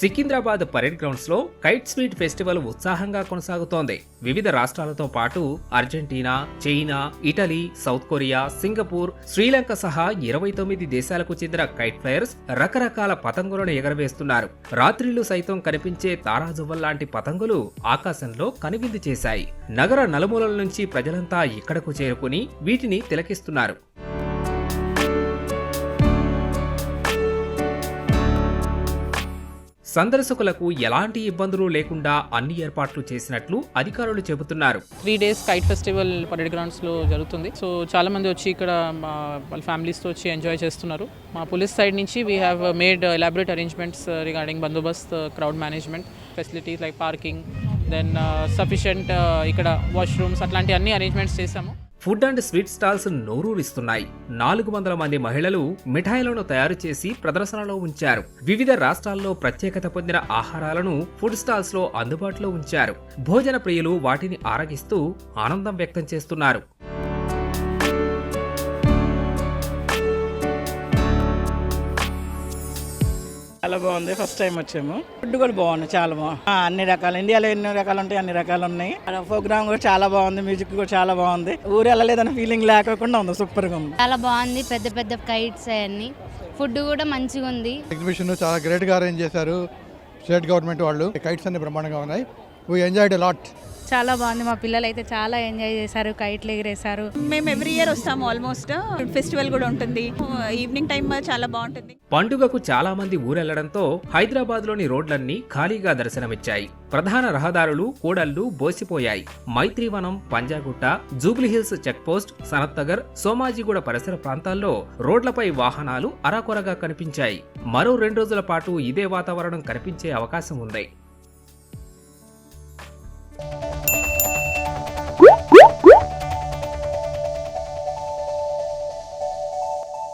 Secunderabad parade గ్రౌండ్స్లో kite sweet festival ఉత్సాహంగా కొనసాగుతోంది. వివిధ రాష్ట్రాలతో పాటు Argentina China Italy South Korea Singapore Sri Lanka సహా ఇరవై తొమ్మిది దేశాలకు చెందిన కైట్ ఫ్లయర్స్ రకరకాల పతంగులను ఎగరవేస్తున్నారు. రాత్రిళ్ళు సైతం కనిపించే తారాజువ్వల్ లాంటి పతంగులు ఆకాశంలో కనువిందు చేశాయి. నగర నలుమూలల నుంచి ప్రజలంతా ఇక్కడకు చేరుకుని వీటిని తిలకిస్తున్నారు. సందర్శకులకు ఎలాంటి ఇబ్బందులు లేకుండా అన్ని ఏర్పాట్లు చేసినట్లు అధికారులు చెబుతున్నారు. Three days kite festival parade గ్రౌండ్స్లో జరుగుతుంది. సో చాలా మంది వచ్చి ఇక్కడ మా వాళ్ళ ఫ్యామిలీస్తో వచ్చి ఎంజాయ్ చేస్తున్నారు. మా పోలీస్ సైడ్ నుంచి we have made elaborate arrangements regarding bandobast crowd management facilities like parking then sufficient ఇక్కడ వాష్రూమ్స్ అట్లాంటి అన్ని అరేంజ్మెంట్స్ చేశాము. ఫుడ్ అండ్ స్వీట్ స్టాల్స్ నోరూరిస్తున్నాయి. నాలుగు వందల మంది మహిళలు మిఠాయిలను తయారు చేసి ప్రదర్శనలో ఉంచారు. వివిధ రాష్ట్రాల్లో ప్రత్యేకత పొందిన ఆహారాలను ఫుడ్ స్టాల్స్లో అందుబాటులో ఉంచారు. భోజన ప్రియులు వాటిని ఆరగిస్తూ ఆనందం వ్యక్తం చేస్తున్నారు. చాలా బాగుంది. ఫస్ట్ టైం వచ్చాము. ఫుడ్ కూడా బాగుంది చాలా బాగుంది ఆ, అన్ని రకాలు. ఇండియాలో ఎన్ని రకాలు ఉంటాయి అన్ని రకాలు ఉన్నాయి. ప్రోగ్రామ్ కూడా చాలా బాగుంది మ్యూజిక్ కూడా చాలా బాగుంది. ఊరు వెళ్ళలేదన్న ఫీలింగ్ లేకుండా ఉంది సూపర్గా ఉంది. చాలా బాగుంది పెద్ద పెద్ద కైట్స్ అవన్నీ. ఫుడ్ కూడా మంచిగా ఉంది. ఎగ్జిబిషన్ చాలా గ్రేట్గా అరేంజ్ చేశారు స్టేట్ గవర్నమెంట్ వాళ్ళు. కైట్స్ అన్ని బ్రహ్మాండంగా ఉన్నాయి. వీ ఎంజాయ్డ్ లాట్ చాలా బాగుంది. మా పిల్లలు అయితే చాలా ఎంజాయ్ చేశారు కైట్లు ఎగిరేశారు. మేము ఎవ్రీ ఇయర్ వస్తాము ఆల్మోస్ట్. ఫెస్టివల్ కూడా ఉంటుంది. ఈవినింగ్ టైం చాలా బాగుంటుంది. పండుగకు చాలా మంది ఊరెళ్ళడంతో హైదరాబాద్లోని రోడ్లన్నీ ఖాళీగా దర్శనమిచ్చాయి. ప్రధాన రహదారులు కూడళ్ళు బోసిపోయాయి. మైత్రివనం పంజాగుట్ట జూబ్లీహిల్స్ చెక్పోస్ట్ సనత్ నగర్ సోమాజిగూడ పరిసర ప్రాంతాల్లో రోడ్లపై వాహనాలు అరాకొరగా కనిపించాయి. మరో రెండు రోజుల పాటు ఇదే వాతావరణం కనిపించే అవకాశం ఉంది.